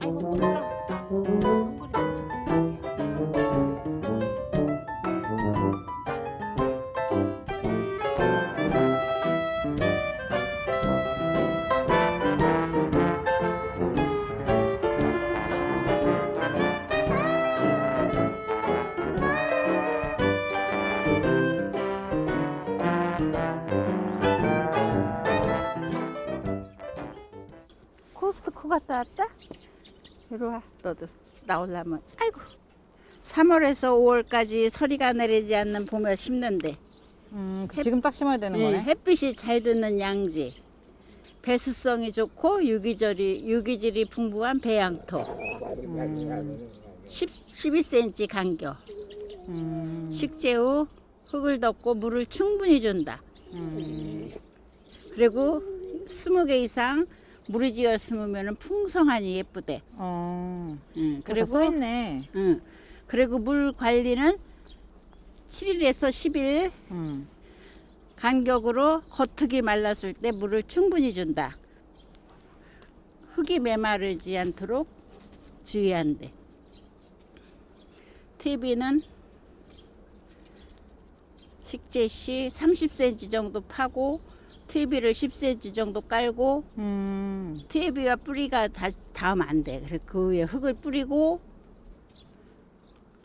진짜 코스트코 갔다 왔다? 이리 와 너도 나오려면. 아이고 3월에서 5월까지 서리가 내리지 않는 봄에 심는데. 음, 지금 딱 심어야 되는 예, 거네. 햇빛이 잘 드는 양지. 배수성이 좋고 유기질이, 유기질이 풍부한 배양토. 음, 10, 12cm 간격. 음, 식재 후 흙을 덮고 물을 충분히 준다. 음, 그리고 20개 이상 물이 지어 심으면 풍성하니 예쁘대 어, 응, 그리고 써 있네. 응. 그리고 물 관리는 7일에서 10일 음, 간격으로 겉흙이 말랐을 때 물을 충분히 준다. 흙이 메마르지 않도록 주의한대. TV는 식재 시 30cm 정도 파고 TV를 10cm 정도 깔고 음, TV와 뿌리가 다, 닿으면 안 돼. 그래서 그 위에 흙을 뿌리고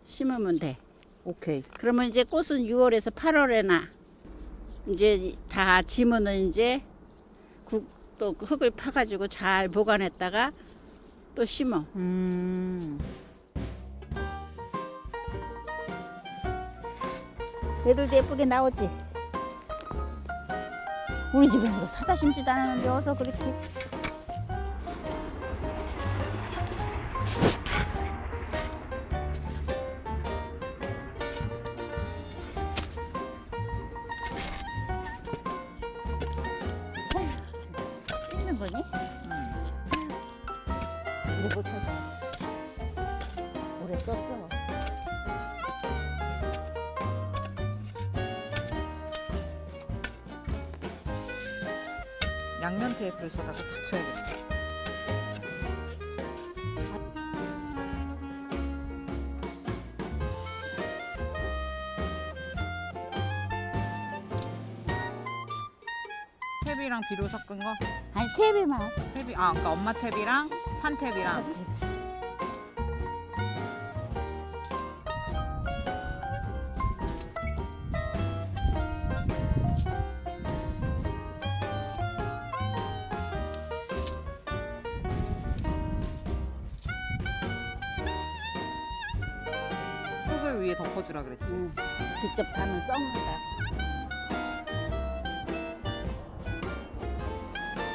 심으면 돼. 오케이. 그러면 이제 꽃은 6월에서 8월에 나. 이제 다 지면은 이제 국, 또 흙을 파가지고 잘 보관했다가 또 심어. 음, 얘들도 예쁘게 나오지? 우리 집은 이거 사다 심지도 않았는데 어서 그렇게. 찍는 거니? 이제 못 찾아. 양면 테이프를 써다가 붙여야겠다. 탭이랑 비료 섞은 거? 아니 TV만. 탭이 아, 그러니까 엄마 탭이랑 산 탭이랑 흙을 위에 덮어주라 그랬지. 응. 직접 가면 썩는다.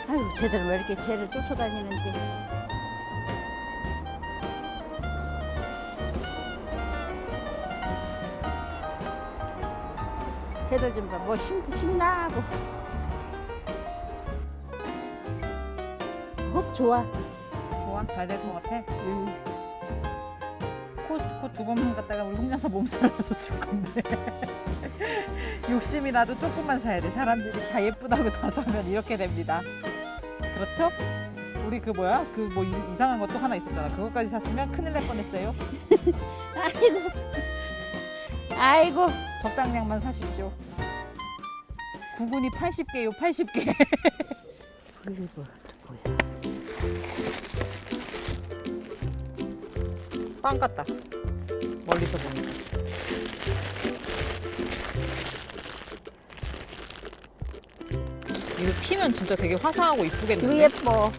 아유, 쟤들 왜 이렇게 쟤를 쫓아다니는지. 쟤들 좀 봐. 뭐 심, 심나 하고. 흙 좋아. 좋아, 잘 될 것 같아. 응. 코스트코 두 번만 갔다가 우리 혼자서 몸살나서 죽 건데. 욕심이 나도 조금만 사야 돼. 사람들이 다 예쁘다고 다 사면 이렇게 됩니다. 그렇죠? 우리 그 뭐야? 그 뭐 이상한 것도 하나 있었잖아. 그것까지 샀으면 큰일 날 뻔했어요. 아이고. 아이고. 적당량만 사십시오. 구근이 80개요 80개. 그리고 뭐야. 빵 같다 멀리서 보니까 이거 피면 진짜 되게 화사하고 이거 이쁘겠는데 예뻐.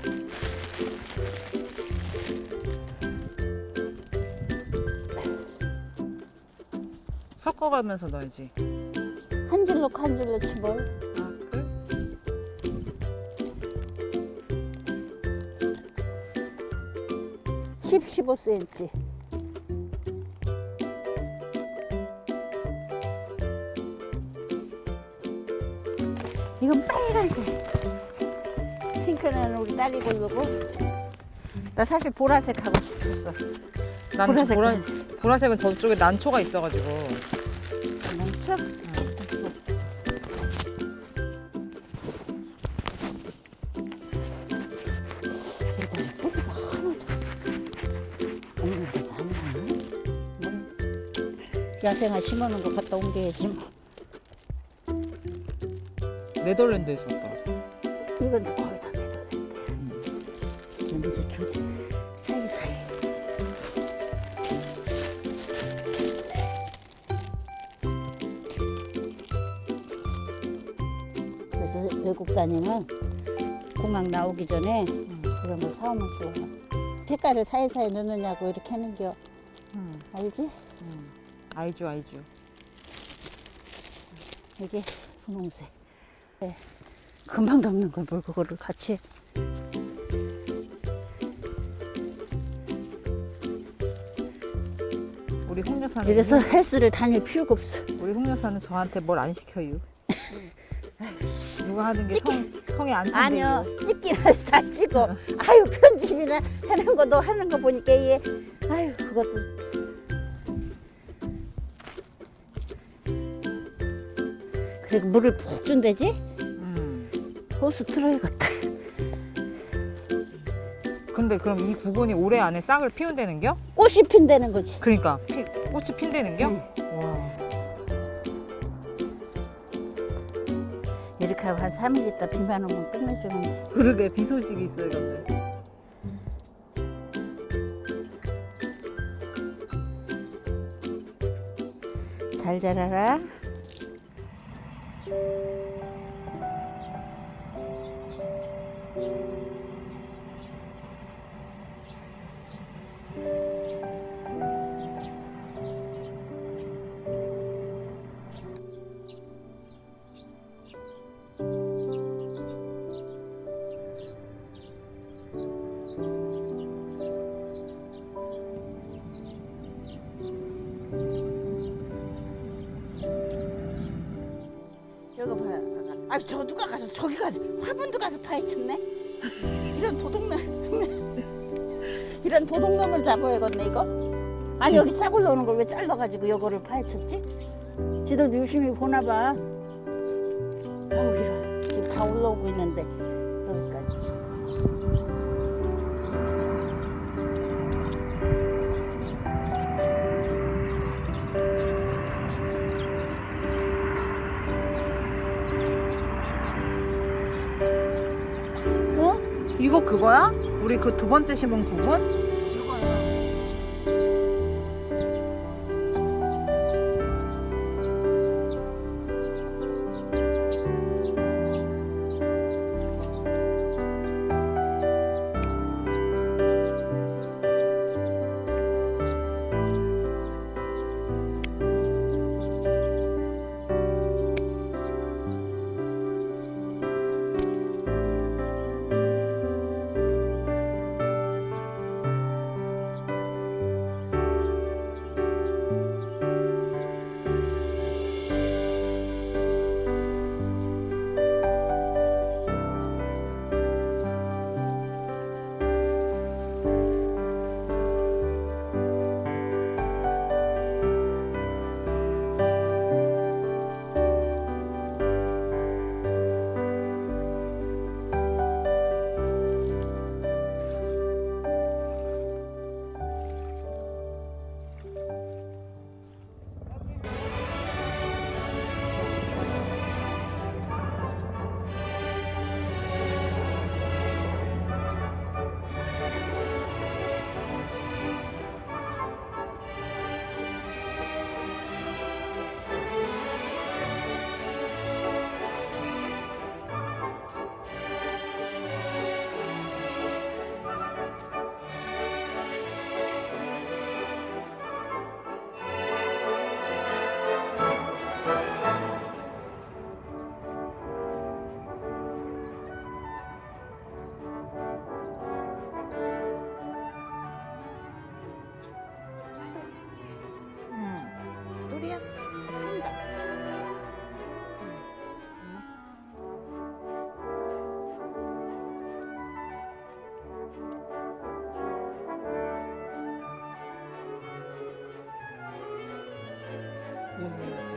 섞어가면서 넣어야지 한 줄로 한 줄로 치볼. 아 그래? 십 15cm. 이건 빨간색. 핑크는 우리 딸이 고르고. 나 사실 보라색 하고 싶었어. 난 보라색. 보라, 보라색은 저쪽에 난초가 있어가지고. 멈춰? 야생아 심어놓은 거 갖다 옮겨야지. 뭐. 네덜란드에서 왔더라. 이건 또 거의 다 내려놨대. 근데 이제 교대 사이사이. 그래서 외국 다니면 공항 나오기 전에 그런 거 사오면 좋아. 색깔을 사이사이 넣느냐고 이렇게 하는겨. 음, 알지? 음. 알죠, 알죠. 이게 분홍색. 네. 금방 덮는 걸 뭘 그거를 같이 해. 우리 홍 여사는 이래서 헬스를 다닐 필요가 없어. 우리 홍 여사는 저한테 뭘 안 시켜요. 누가 하는 게 성, 성에 안 찬대요. 아니요, 찍기는 잘 찍어. 아유, 편집이나 하는 거너 하는 거 보니까 얘, 아유, 그것도. 그리고 물을 푹 준대지? 음. 호수 틀어야겠다. 근데 그럼 이 부분이 올해 안에 싹을 피운다는겨? 꽃이 핀다는 거지. 그러니까 피, 꽃이 핀다는겨? 응. 와. 이렇게 하고 한 3일 있다 비만 오면 끝내주는 거. 그러게 비 소식이 있어요, 근데. 잘 자라라. 아, 저 누가 가서 저기 가서 화분도 가서 파헤쳤네. 이런 도둑놈, 이런 도둑놈을 잡아야겠네 이거. 아니 여기 싹을 넣는 걸 왜 잘라가지고 요거를 파헤쳤지? 지들 유심히 보나 봐. 아우 이런 지금 다 올라오고 있는데 이거 그거야? 우리 그 두 번째 심은 부분? 예,